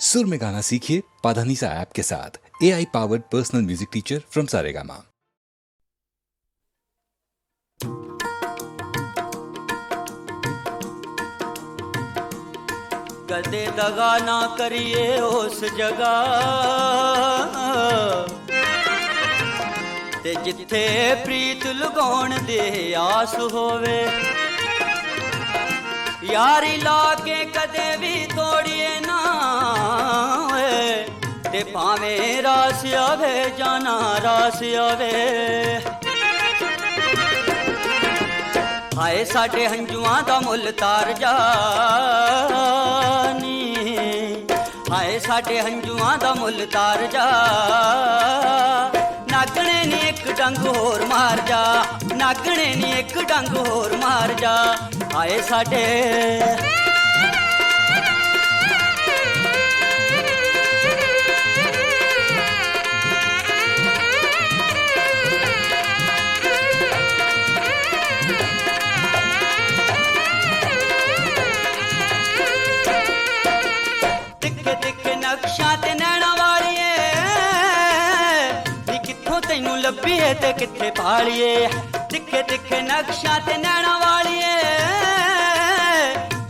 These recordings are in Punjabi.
سر میں گانا سیکھیے پادھانیسا ایپ کے ساتھ۔ A I powered personal music teacher from Saregama کدے دگا نہ کریے اس جگہ۔ تے جتھے پریت لگاؤن دے آس ہووے۔ یاری لا کے کدے بھی توڑیے ਤੇ ਭਾਵੇਂ ਰਾਸ ਆਵੇ ਜਾਣਾ ਰਾਸ ਆਵੇ। ਹਾਏ ਸਾਡੇ ਹੰਝੂਆਂ ਦਾ ਮੁੱਲ ਤਾਰ ਜਾਨੀ। ਹਾਏ ਸਾਡੇ ਹੰਝੂਆਂ ਦਾ ਮੁੱਲ ਤਾਰ ਜਾ। ਨਾਗਣੇ ਨੀ ਇੱਕ ਡੰਗ ਹੋਰ ਮਾਰ ਜਾ। ਨਾਗਣੇ ਨੀ ਇੱਕ ਡੰਗ ਹੋਰ ਮਾਰ ਜਾ। ਹਾਏ ਸਾਡੇ ਨਕਸ਼ਾਂ ਤੇ ਨੈਣਾ ਵਾਲੀਏ। ਨੀ ਕਿੱਥੋਂ ਤੈਨੂੰ ਲੱਭੀਏ ਤੇ ਕਿੱਥੇ ਭਾਲੀਏ। ਤਿੱਖੇ ਤਿੱਖੇ ਨਕਸ਼ਾ ਤੇ ਨੈਣਾ ਵਾਲੀਏ।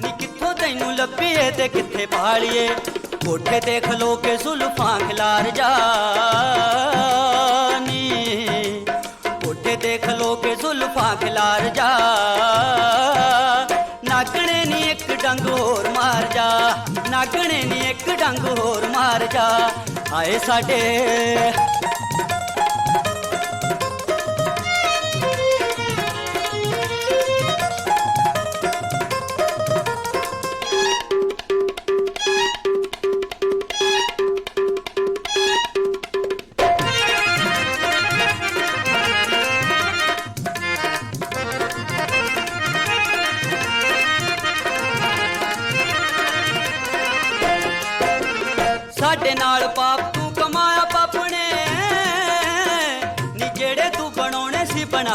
ਨੀ ਕਿੱਥੋਂ ਤੈਨੂੰ ਲੱਭੀਏ ਤੇ ਕਿੱਥੇ ਭਾਲੀਏ। ਕੋਠੇ ਤੇ ਖਲੋ ਕੇ ਸੁਲਫਾਂ ਖਿਲਾਰ ਜਾਨੀ ਕੋਠੇ ਤੇ ਖਲੋ ਕੇ ਜ਼ੁਲਫਾਂ ਖਿਲਾਰ ਜਾ। ਨਾਗਣੇ ਨੀ ਇੱਕ ਡੰਗ ਹੋਰ ਮਾਰ ਜਾ। ਨਾਗਣੇ ਨੀ ਇੱਕ ਡੰਗ ਹੋਰ ਮਾਰ ਜਾ। ਆਏ ਸਾਡੇ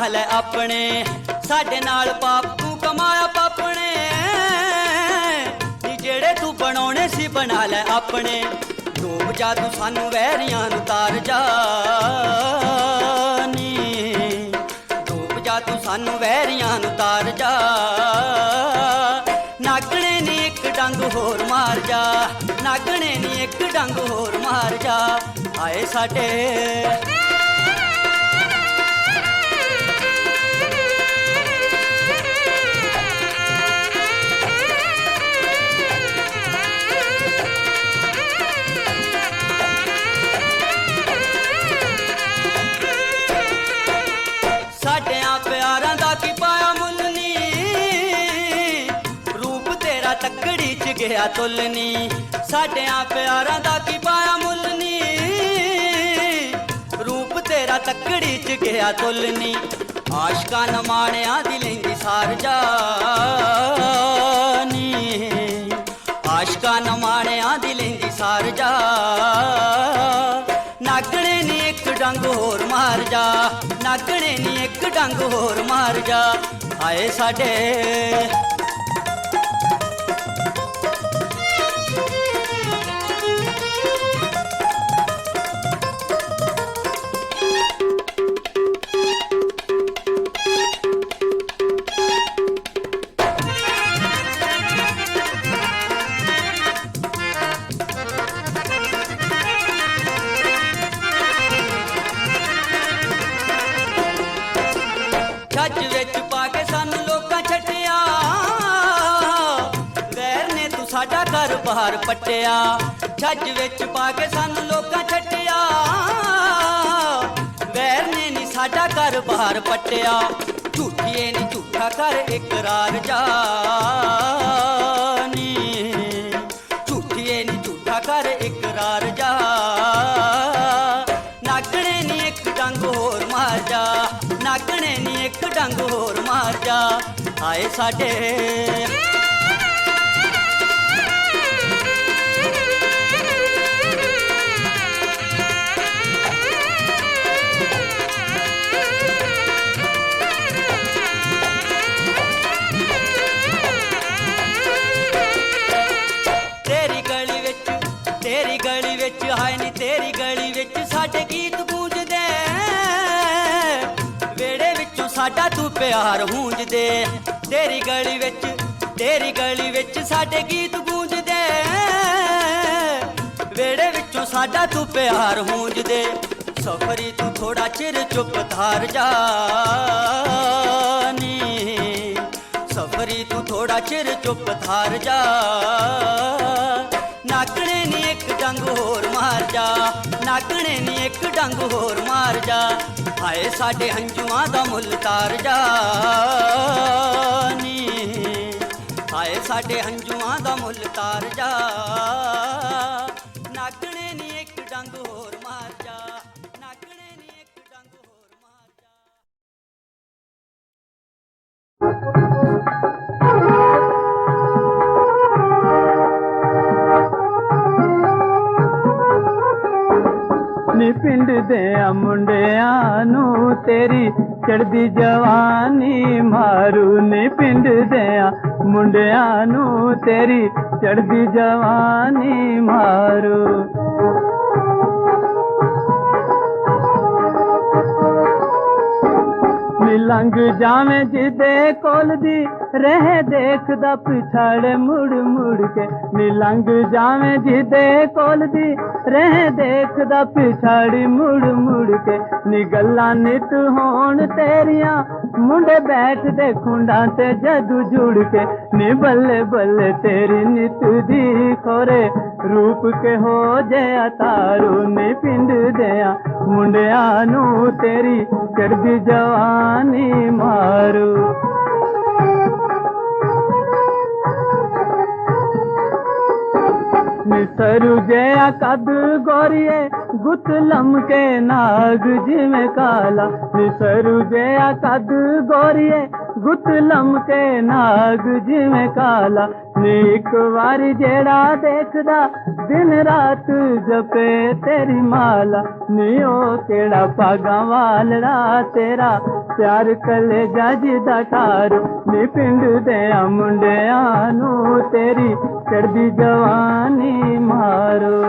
ਸੀ ਲੈ ਆਪਣੇ। ਸਾਡੇ ਨਾਲ ਪਾਪ ਤੂੰ ਕਮਾਇਆ ਪਾਪਣੇ ਨੀ ਜਿਹੜੇ ਤੂੰ ਬਣਾਉਣੇ ਸੀ ਬਣਾ ਲੈ ਆਪਣੇ। ਡੂਬ ਜਾ ਤੂੰ ਸਾਨੂੰ ਵਹਿਰੀਆਂ ਨੂੰ ਤਾਰ ਜਾ। ਨੀ। ਡੂਬ ਜਾ ਤੂੰ ਸਾਨੂੰ ਵਹਿਰੀਆਂ ਨੂੰ ਤਾਰ ਜਾ। ਨਾਗਣੇ ਨੀ ਇੱਕ ਡੰਗ ਹੋਰ ਮਾਰ ਜਾ। ਨਾਗਣੇ ਨੀ ਇੱਕ ਡੰਗ ਹੋਰ ਮਾਰ ਜਾ। ਆਏ ਸਾਡੇ ਤੱਕੜੀ ਚ ਗਿਆ ਤੁਲਨੀ ਸਾਡਿਆਂ ਪਿਆਰਾਂ ਦਾ ਕੀ ਪਾਇਆ ਮੁੱਲ ਨੀ। ਰੂਪ ਤੇਰਾ ਤੱਕੜੀ ਚ ਗਿਆ ਤੁਲਨੀ ਆਸ਼ਕਾਂ ਨਮਾਣਿਆਂ ਦੀ ਲੈਂਦੀ ਸਾਰ ਜਾਨੀ। ਆਸ਼ਕਾਂ ਨਮਾਣਿਆਂ ਦੀ ਲੈਂਦੀ ਸਾਰ ਜਾ। ਨਾਗਣੇ ਨੀ ਇੱਕ ਡੰਗ ਹੋਰ ਮਾਰ ਜਾ, ਨਾਗਣੇ ਨੀ ਇੱਕ ਡੰਗ ਹੋਰ ਮਾਰ ਜਾ। ਆਏ ਸਾਡੇ ਛੱਜ ਵਿੱਚ ਪਾ ਕੇ ਸਾਨੂੰ ਲੋਕਾਂ ਛੱਡਿਆ। ਵੈਰ ਨੇ ਤੂੰ ਸਾਡਾ ਘਰ ਬਾਹਰ ਪੱਟਿਆ। ਛੱਜ ਵਿੱਚ ਪਾ ਕੇ ਸਾਨੂੰ ਲੋਕਾਂ ਛੱਡਿਆ। ਵੈਰ ਨੇ ਨੀ ਸਾਡਾ ਘਰ ਬਾਹਰ ਪੱਟਿਆ। ਝੂਠੀਏ ਨੀ ਝੂਠਾ ਕਰ ਇਕਰਾਰ ਜਾਨੀ ਨੀ ਇੱਕ ਡੰਗ ਹੋਰ ਪਿਆਰ ਹੂੰਜਦੇ ਤੇਰੀ ਗਲੀ ਵਿੱਚ, ਤੇਰੀ ਗਲੀ ਵਿੱਚ ਸਾਡੇ ਗੀਤ ਗੂੰਜਦੇ। ਵੇੜੇ ਵਿੱਚੋਂ ਸਾਡਾ ਤੂੰ ਪਿਆਰ ਹੂੰਜਦੇ। ਸਫਰੀ ਤੂੰ ਥੋੜਾ ਚਿਰ ਚੁੱਪ ਧਾਰ ਜਾ। ਨੀ। ਸਫਰੀ ਤੂੰ ਥੋੜਾ ਚਿਰ ਚੁੱਪ ਧਾਰ ਜਾ। ਨਾਕਣੇ ਨੀ ਇੱਕ ਡੰਗ ਹੋਰ ਮਾਰ ਜਾ। ਨਾਕਣੇ ਨੀ ਇੱਕ ਡੰਗ ਹੋਰ ਮਾਰ ਜਾ। ਹਾਏ ਸਾਡੇ ਹੰਝੂਆਂ ਦਾ ਮੁੱਲ ਤਾਰ ਜਾ ਨੀ। ਹਾਏ ਸਾਡੇ ਹੰਝੂਆਂ ਦਾ ਮੁੱਲ ਤਾਰ ਜਾ। ਨਾਕਣੇ ਨੀ ਇੱਕ ਡੰਗ ਹੋਰ ਮਾਰ ਜਾ। ਨਾਕਣੇ ਨੀ ਇੱਕ ਡੰਗ ਹੋਰ ਮਾਰ ਜਾ। ਨੀ ਪਿੰਡ ਦੇ ਮੁੰਡਿਆਂ ਨੂੰ ਤੇਰੀ ਚੜਦੀ ਜਵਾਨੀ ਮਾਰੂ ਨੀ ਪਿੰਡ ਦੇ ਮੁੰਡਿਆਂ ਨੂੰ ਤੇਰੀ ਚੜਦੀ ਜਵਾਨੀ ਮਾਰੂ। ਨੀ ਲੰਘ ਜਾਵੇਂ ਜਿਹਦੇ ਕੋਲ ਦੀ ਰਹਿ ਦੇਖਦਾ ਪਿਛਾੜੇ ਮੁੜ ਮੁੜ ਕੇ ਨੀ ਲੰਘ ਜਾਵੇਂ ਜਿਹਦੇ ਕੋਲ ਦੀ ਰਹਿ ਦੇਖਦਾ ਪਿਛਾੜੀ ਮੁੜ ਮੁੜ ਕੇ ਨੀ ਗੱਲਾਂ ਨਿਤ ਹੋਣ ਤੇਰੀਆਂ ਮੁੰਡੇ ਬੈਠਦੇ ਖੁੰਡਾਂ ਤੇ ਜਦੂ ਜੁੜ ਕੇ ਨੀ ਬੱਲੇ ਬੱਲੇ ਤੇਰੀ ਨਿਤ ਦੀ ਖੋਰੇ ਰੂਪ ਕੇ ਹੋ ਜੇ ਤਾਰੂ ਨੀ ਪਿੰਡ ਦਿਆਂ ਮੁੰਡਿਆਂ ਨੂੰ ਤੇਰੀ ਚੜਦੀ ਜਵਾਨੀ ਮਾਰੂ ਨਿਸਰੂ ਜਿਆ ਕਦ ਗੋਰੀਏ, ਗੁੱਤ ਲਮਕੇ ਨਾਗ ਜਿਵੇਂ ਕਾਲਾ। ਨਿਸਰੂ ਜਿਆ ਕਦ ਗੋਰੀਏ, ਗੁੱਤ ਲਮਕੇ ਨਾਗ ਨੀ ਇੱਕ ਵਾਰੀ ਜਿਹੜਾ ਦੇਖਦਾ, ਦਿਨ ਰਾਤ ਜਪੇ ਤੇਰੀ ਮਾਲਾ। ਨੀ ਉਹ ਕਿਹੜਾ ਪਾਗਾਂ ਵਾਲੜਾ ਤੇਰਾ, ਪਿਆਰ ਕਲੇ ਜੱਜ ਦਾ ਘਰ ਨੀ ਪਿੰਡ ਦੇ ਮੁੰਡਿਆਂ ਨੂੰ ਤੇਰੀ ਚੜਦੀ ਜਵਾਨੀ ਮਾਰੋ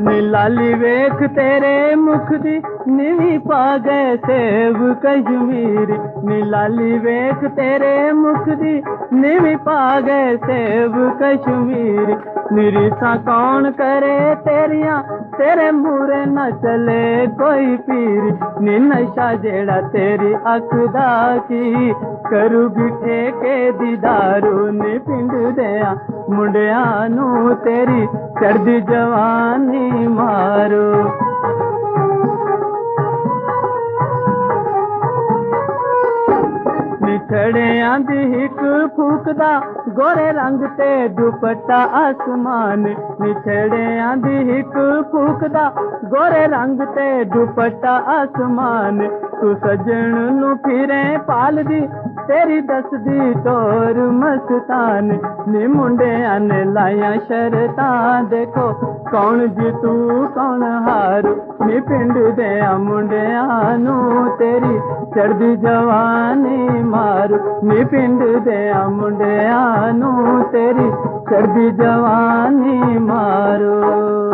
ਨੀ ਲਾਲੀ ਵੇਖ ਤੇਰੇ ਮੁਖ ਦੀ ਨੀਵੀਂ ਪਾ ਗਏ ਸੇਬ ਕਸ਼ਮੀਰ ਨੀ ਲਾਲੀ ਵੇਖ ਤੇਰੇ ਮੁਖ ਦੀ ਨੀਵੀਂ ਪਾ ਗਏ ਸੇਬ ਕਸ਼ਮੀਰ ਨਿਰੀਸਾਂ ਕੌਣ ਕਰੇ ਤੇਰੀਆਂ ਤੇਰੇ ਮੂਰੇ ਨਾ ਚਲੇ ਕੋਈ ਪੀਰ। ਨੀ ਨਸ਼ਾ ਜਿਹੜਾ ਤੇਰੀ ਅੱਖ ਦਾ ਕੀ ਕਰੂ ਬਿਠੇ ਕੇ ਦੀਦਾਰੂ ਨੀ ਪਿੰਡ ਦਿਆਂ ਮੁੰਡਿਆਂ ਨੂੰ ਤੇਰੀ ਚੜਦੀ ਜਵਾਨੀ ਮਾਰੋ। ਨਿਛੜਿਆਂ ਦੀ ਇੱਕ ਫੂਕਦਾ ਗੋਰੇ ਰੰਗ ਤੇ ਦੁਪੱਟਾ ਆਸਮਾਨ ਨਿਛੜਿਆਂ ਦੀ ਇੱਕ ਫੂਕਦਾ ਗੋਰੇ ਰੰਗ ਤੇ ਦੁਪੱਟਾ ਆਸਮਾਨ ਤੂੰ ਸਜਣ ਨੂੰ ਫਿਰੇ ਪਾਲਦੀ ਤੇਰੀ ਦੱਸਦੀ ਤੋਰ ਮਸਤਾਨ ਨੀ ਮੁੰਡਿਆਂ ਨੇ ਲਾਇਆ ਸ਼ਰਤਾਂ। ਦੇਖੋ ਕੌਣ ਜੀ ਤੂੰ ਕੌਣ ਹਾਰੂ, ਨੀ ਪਿੰਡ ਦੇ ਆ ਮੁੰਡਿਆਂ ਨੂੰ ਤੇਰੀ ਚੜਦੀ ਜਵਾਨੀ ਮਾਰੂ। ਨੀ ਪਿੰਡ ਦੇ ਮੁੰਡਿਆਂ ਨੂੰ ਤੇਰੀ ਚੜਦੀ ਜਵਾਨੀ ਮਾਰੂ।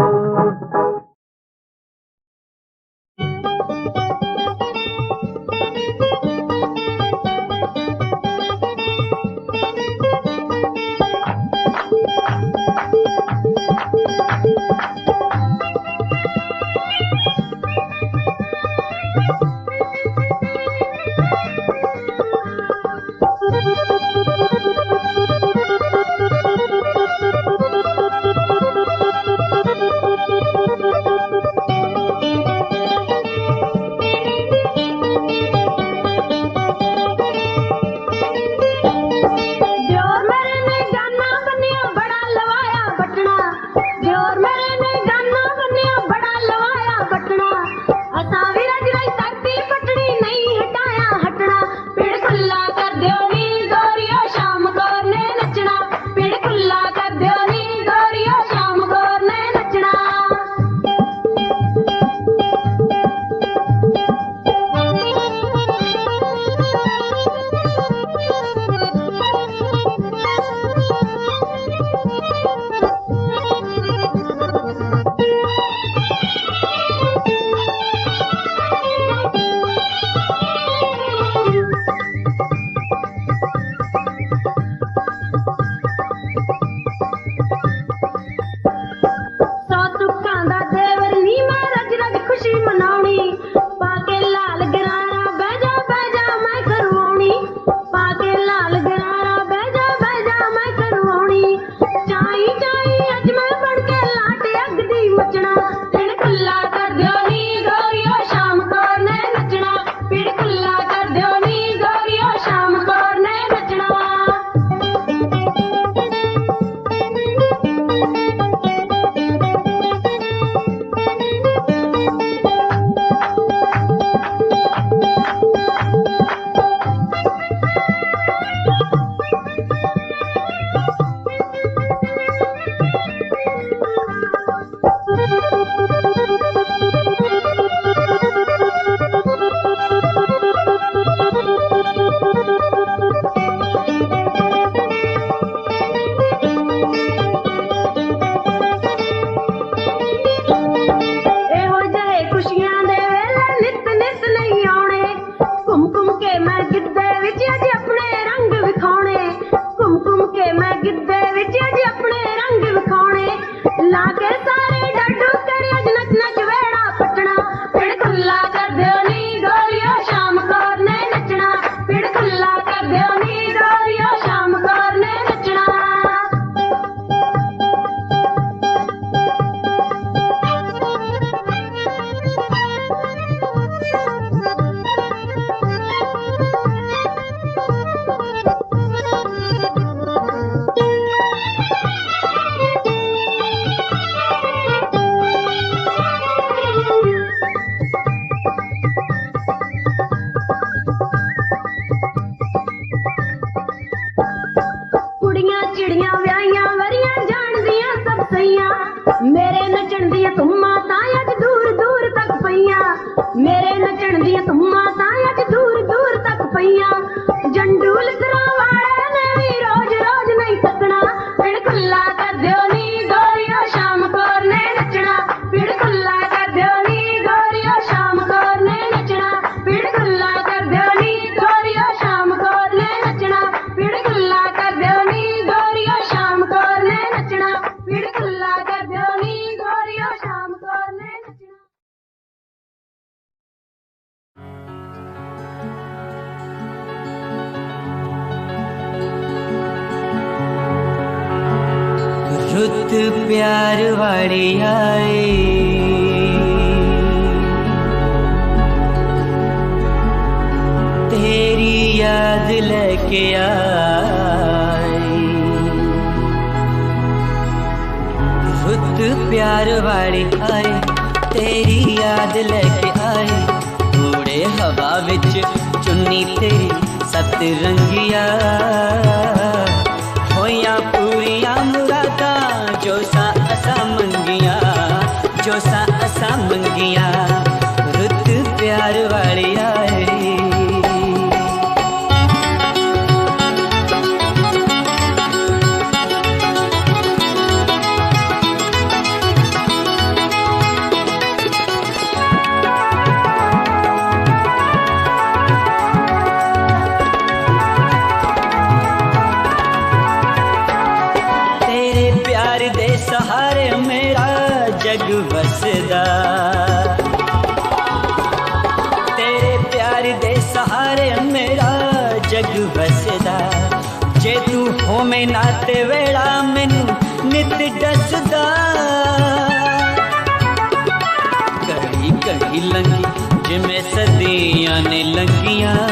ਮੇਰੇ ਨੱਚਣ ਦੀਆਂ ਧੁੰਮਾਂ ਤਾਂ ਅੱਜ ਦੂਰ ਦੂਰ ਤੱਕ ਪਈਆਂ। ਹਰਿਆਈ ਤੇਰੀ ਯਾਦ ਲੈ ਕੇ ਆਈ ਫੁੱਤ ਪਿਆਰ ਵਾਲੀ ਆਈ ਤੇਰੀ ਯਾਦ ਲੈ ਕੇ ਆਈ ਥੋੜੇ ਹਵਾ ਵਿੱਚ ਚੁੰਨੀ ਤੇਰੀ ਸਤ ਰੰਗਿਆ ਜੋ ਸਾ ਅਸਾਂ ਮੰਗੀਆਂ ਰੁੱਤ ਪਿਆਰ ਵਾਲੀ खुशियाँ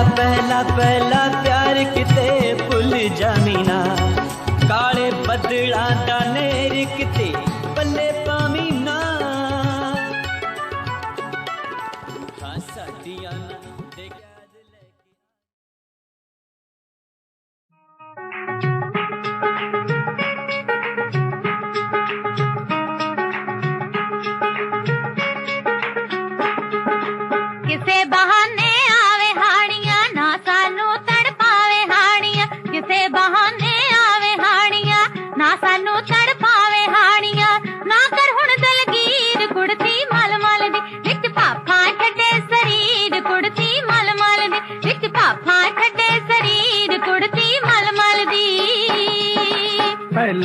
ਮੇਰਾ ਪਹਿਲਾ ਪਹਿਲਾ ਪਿਆਰ ਕਿਤੇ ਭੁੱਲ ਜਾਵੀਂ ਨਾ। ਕਾਲੇ ਬੱਦਲਾਂ ਦਾ ਨੇਰ ਕਿਤੇ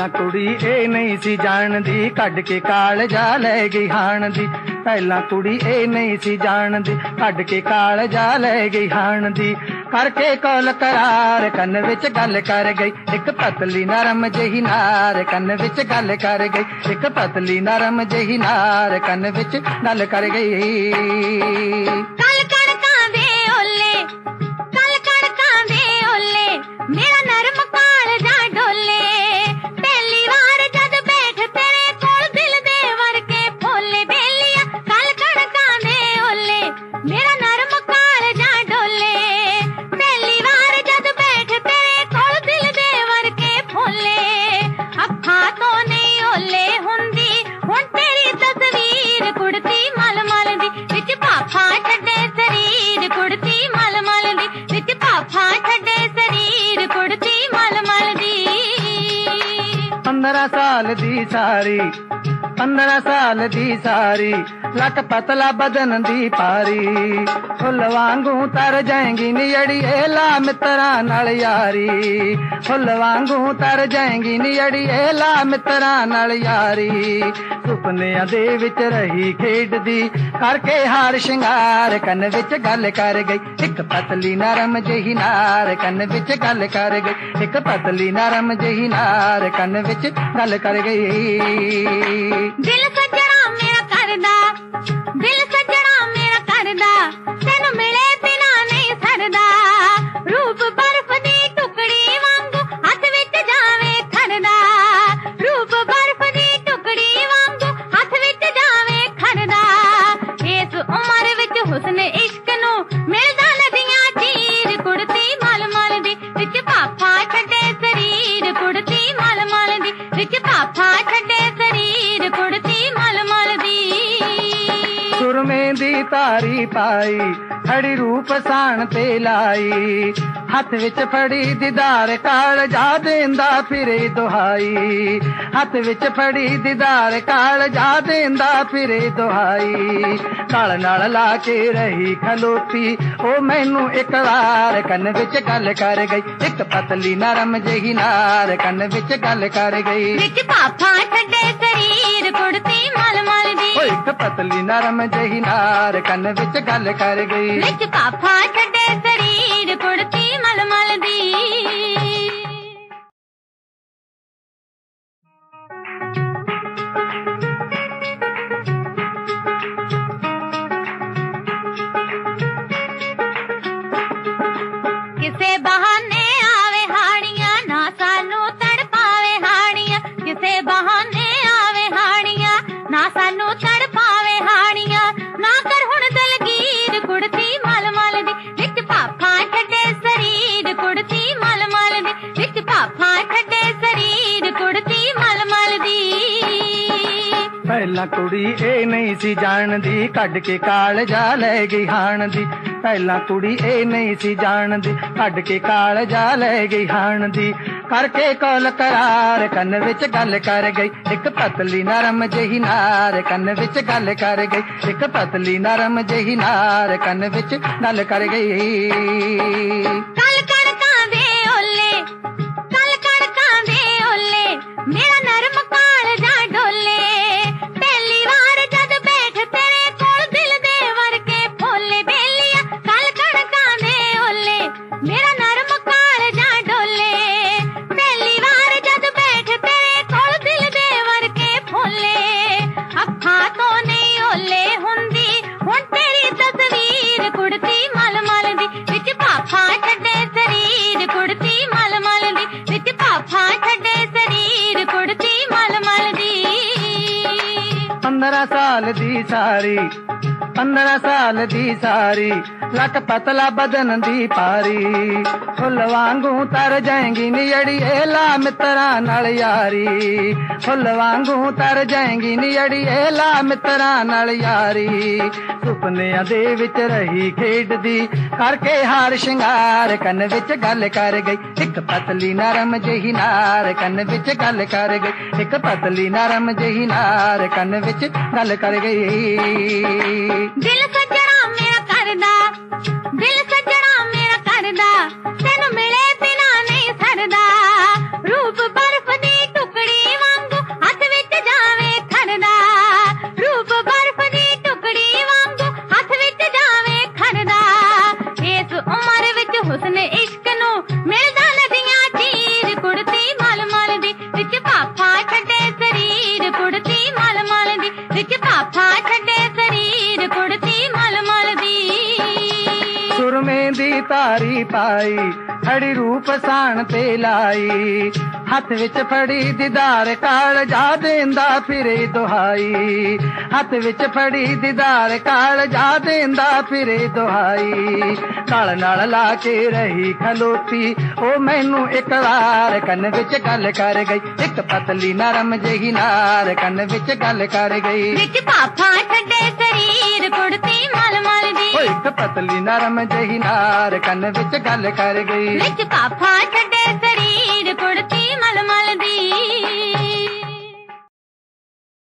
ਪਹਿਲਾਂ ਕੁੜੀ, ਇਹ ਨਹੀਂ ਸੀ ਜਾਣਦੀ। ਕੱਢ ਕੇ ਕਾਲਜਾ ਲੈ ਗਈ ਹਾਣ ਦੀ ਪਹਿਲਾਂ ਕੁੜੀ, ਇਹ ਨਹੀਂ ਸੀ ਜਾਣਦੀ। ਕੱਢ ਕੇ ਕਾਲ ਜਾ ਲੈ ਗਈ ਹਾਣ ਦੀ ਕਰਕੇ ਕੌਲ ਕਰਾਰ ਕੰਨ ਵਿੱਚ ਗੱਲ ਕਰ ਗਈ। ਇੱਕ ਪਤਲੀ ਨਰਮ ਜਹੀ ਨਾਰ ਕੰਨ ਵਿੱਚ ਗੱਲ ਕਰ ਗਈ। ਇੱਕ ਪਤਲੀ ਨਰਮ ਜਹੀ ਨਾਰ ਕੰਨ ਵਿੱਚ ਗੱਲ ਕਰ ਗਈ। ਗੱਲ ਕਰ ਕਾਂਦੇ ਓਲੇ। 15 ਦੀ ਸਾਰੀ ਲੱਕ ਪਤਲਾ ਬਦਨ ਦੀ ਪਾਰੀ। ਫੁੱਲ ਵਾਂਗੂ ਤਰ ਜਾਏਂਗੀ ਨਿੜੀਏ ਲਾ ਮਿੱਤਰਾਂ ਨਾਲ ਯਾਰੀ। ਫੁੱਲ ਵਾਂਗੂ ਤਰ ਜਾਏਂਗੀ ਨਿੜੀਏ ਲਾ ਮਿੱਤਰਾਂ ਨਾਲ ਯਾਰੀ। ਸੁਪਨਿਆਂ ਦੇ ਵਿੱਚ ਰਹੀ ਖੇਡਦੀ, ਕਰਕੇ ਹਾਰ ਸ਼ਿੰਗਾਰ। ਕੰਨ ਵਿੱਚ ਗੱਲ ਕਰ ਗਈ, ਇੱਕ ਪਤਲੀ ਨਰਮ ਜਿਹੀ ਨਾਰ। ਕੰਨ ਵਿੱਚ ਗੱਲ ਕਰ ਗਈ, ਇੱਕ ਪਤਲੀ ਨਰਮ ਜਿਹੀ ਨਾਰ। ਕੰਨ ਵਿੱਚ ਗੱਲ ਕਰ ਗਈ। ਦਿਲ ਸੱਜਣਾ ਪਾਈ, ਖੜੀ ਰੂਪ ਸਾਣ ਤੇ ਲਾਈ। ਹੱਥ ਵਿੱਚ ਫੜੀ ਦੀਦਾਰ ਕਾਲ ਜਾ ਦੇਂਦਾ ਫਿਰੇ ਦੁਹਾਈ। ਹੱਥ ਵਿੱਚ ਫੜੀ ਦੀਦਾਰ ਕਾਲ ਜਾ ਦੇਂਦਾ ਫਿਰੇ ਦੁਹਾਈ। ਕਾਲ ਨਾਲ ਲਾ ਕੇ ਰਹੀ ਖਲੋਤੀ। ਉਹ ਮੈਨੂੰ ਇੱਕ ਵਾਰ ਕੰਨ ਵਿੱਚ ਗੱਲ ਕਰ ਗਈ। ਇੱਕ ਪਤਲੀ ਨਰਮ ਜਿਹੀ ਨਾਰ ਕੰਨ ਵਿੱਚ ਗੱਲ ਕਰ ਗਈ। ਵਿੱਚ ਪਾਪਾ ਛੱਡੇ ਸਰੀਰ ਕੁੜਤੀ ਮਲ ਮਲ ਦੀ। ਇੱਕ ਪਤਲੀ ਨਰਮ ਜਿਹੀ ਨਾਰ ਕੰਨ ਵਿੱਚ ਗੱਲ ਕਰ ਗਈ। ਵਿੱਚ ਪਾਪਾ ਛੱਡੇ ਸਰੀਰ ਕੁੜਤੀ ਮਲ ਮਲ ਦੀ। किसे बा ਪਹਿਲਾਂ ਕੁੜੀ ਇਹ ਨਹੀਂ ਸੀ ਜਾਣਦੀ, ਕੱਢ ਕੇ ਕਾਲਜਾ ਲੈ ਗਈ ਹਾਣ ਦੀ ਪਹਿਲਾਂ ਕੁੜੀ ਇਹ ਨਹੀਂ ਸੀ ਜਾਣਦੀ, ਕੱਢ ਕੇ ਕਾਲਜਾ ਲੈ ਗਈ ਹਾਣ ਦੀ ਕਰਕੇ ਕੋਲ ਕਰਾਰ, ਕੰਨ ਵਿੱਚ ਗੱਲ ਕਰ ਗਈ। ਇੱਕ ਪਤਲੀ ਨਰਮ ਜਿਹੀ ਨਾਰ, ਕੰਨ ਵਿੱਚ ਗੱਲ ਕਰ ਗਈ। ਇੱਕ ਪਤਲੀ ਨਰਮ ਜਿਹੀ ਨਾਰ, ਕੰਨ ਵਿੱਚ ਗੱਲ ਕਰ ਗਈ। ਕੱਲ ਕਣਕਾਂ ਦੀ ਸਾਰੀ 15 ਸਾਲ ਦੀ ਸਾਰੀ ਲੱਕ ਪਤਲਾ ਬਦਨ ਦੀ ਪਾਰੀ ਫੁੱਲ ਵਾਂਗੂ ਤਰ ਜਾਏਗੀ ਨਿੜੀਏ ਲਾ ਮਿੱਤਰਾਂ ਨਾਲ ਯਾਰੀ। ਫੁੱਲ ਵਾਂਗੂ ਤਰ ਜਾਏਗੀ ਨਿੜੀਏ ਲਾ ਮਿੱਤਰਾਂ ਨਾਲ ਯਾਰੀ। ਸੁਪਨਿਆਂ ਦੇ ਵਿੱਚ ਰਹੀ ਖੇਡਦੀ, ਕਰਕੇ ਹਾਰ ਸ਼ਿੰਗਾਰ। ਕੰਨ ਵਿੱਚ ਗੱਲ ਕਰ ਗਈ, ਇੱਕ ਪਤਲੀ ਨਰਮ ਜਿਹੀ ਨਾਰ। ਕੰਨ ਵਿੱਚ ਗੱਲ ਕਰ ਗਈ, ਇੱਕ ਪਤਲੀ ਨਰਮ ਜਿਹੀ ਨਾਰ। ਕੰਨ ਵਿੱਚ ਗੱਲ ਕਰ ਗਈ। ਦਿਲ ਸੱਜਣਾ ਦੀ ਸੁਰਮੇ ਦੀ ਤਾਰੀ ਪਾਈ ਖੜੀ ਰੂਪ ਸਾਣ ਤੇ ਲਾਈ। ਹੱਥ ਵਿੱਚ ਫੜੀ ਦੀਦਾਰ ਕਾਲ ਜਾ ਦੇਂਦਾ ਫਿਰੇ ਦੁਹਾਈ। ਹੱਥ ਵਿੱਚ ਫੜੀ ਦੀਦਾਰ ਕਾਲ ਜਾ ਦੇਂਦਾ ਫਿਰੇ ਦੁਹਾਈ। ਕਾਲ ਨਾਲ ਲਾ ਕੇ ਰਹੀ ਖਲੋਤੀ ਉਹ ਮੈਨੂੰ ਇੱਕ ਵਾਰ ਕੰਨ ਵਿੱਚ ਗੱਲ ਕਰ ਗਈ। ਇੱਕ ਪਤਲੀ ਨਰਮ ਜਿਹੀ ਨਾਰ ਕੰਨ ਵਿੱਚ ਗੱਲ ਕਰ ਗਈ। ਵਿੱਚ ਪਾਪਾ ਛੱਡੇ ਸਰੀਰ ਕੁੜਤੀ ਮਲ ਮਲ ਦੀ। ਓ ਇੱਕ ਪਤਲੀ ਨਰਮ ਜਿਹੀ ਨਾਰ ਯਾਰ ਕੰਨ ਵਿੱਚ ਗੱਲ ਕਰ ਗਈ। ਵਿੱਚ ਕਾਫਾ ਛੱਡੇ ਸਰੀਰ ਕੁੜਤੀ ਮਲਮਲ ਦੀ।